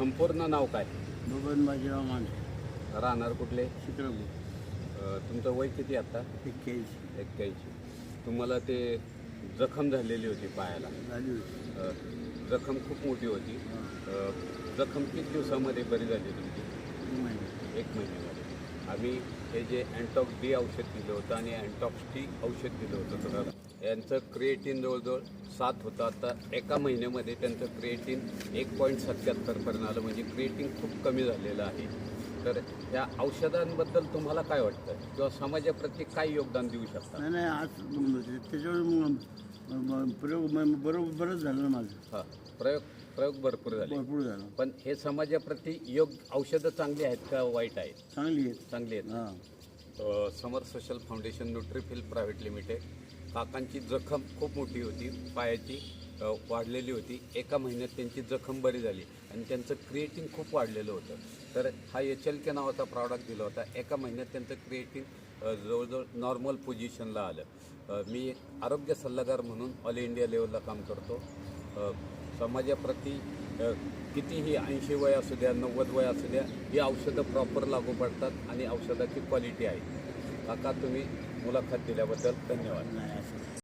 संपूर्ण नाव काय? बबन बाजीराव माने. राहणार कुठले? अ, तुमचं वय किती आता? एक्क्याऐंशी. एक्क्याऐंशी. तुम्हाला ते जखम झालेली होती पायाला. झाली होती. अ, जखम खूप मोठी होती. हां. अ, जखम किती दिवसामध्ये बरी झाली तुमची? एक महिन्यामध्ये. आम्ही हे जे अँटॉक्स डी औषध दिलं होतं आणि अँटॉक्स टी औषध दिलं होतं तुम्हाला यांचं क्रिएटिन जवळजवळ सात होतं. आता एका महिन्यामध्ये त्यांचं क्रिएटिन एक पॉईंट सत्याहत्तरपर्यंत आलं. म्हणजे क्रिएटिन खूप कमी झालेलं आहे. तर या औषधांबद्दल तुम्हाला काय वाटतं? किंवा समाजाप्रती काय योगदान देऊ शकता? नाही नाही आज मग त्याच्यावर मग प्रयोग बरोबर बरंच झालं ना माझं. हां प्रयोग प्रयोग भरपूर झाले. भरपूर झालं. पण हे समाजाप्रती योग औषधं चांगली आहेत का वाईट आहेत? चांगली आहेत. चांगली आहेत. हां. Samar social foundation Nutrifil private limited काकांची जखम खूप मोठी होती पायाची वाढलेली होती. एका महिन्यात त्यांची जखम बरी झाली आणि त्यांचं क्रिएटिन खूप वाढलेलं होतं. तर हा एच एल के नावाचा प्रॉडक्ट दिला होता. एका महिन्यात त्यांचं क्रिएटिन जवळजवळ नॉर्मल पोझिशनला आलं. मी एक आरोग्य सल्लागार म्हणून ऑल इंडिया लेवलला काम करतो. समाजाप्रती कितीही ऐंशी वय असू द्या नव्वद वय असू द्या ही औषधं प्रॉपर लागू पडतात आणि औषधाची क्वालिटी आहे. काका तुम्ही मुलाखत दिल्याबद्दल धन्यवाद. नाही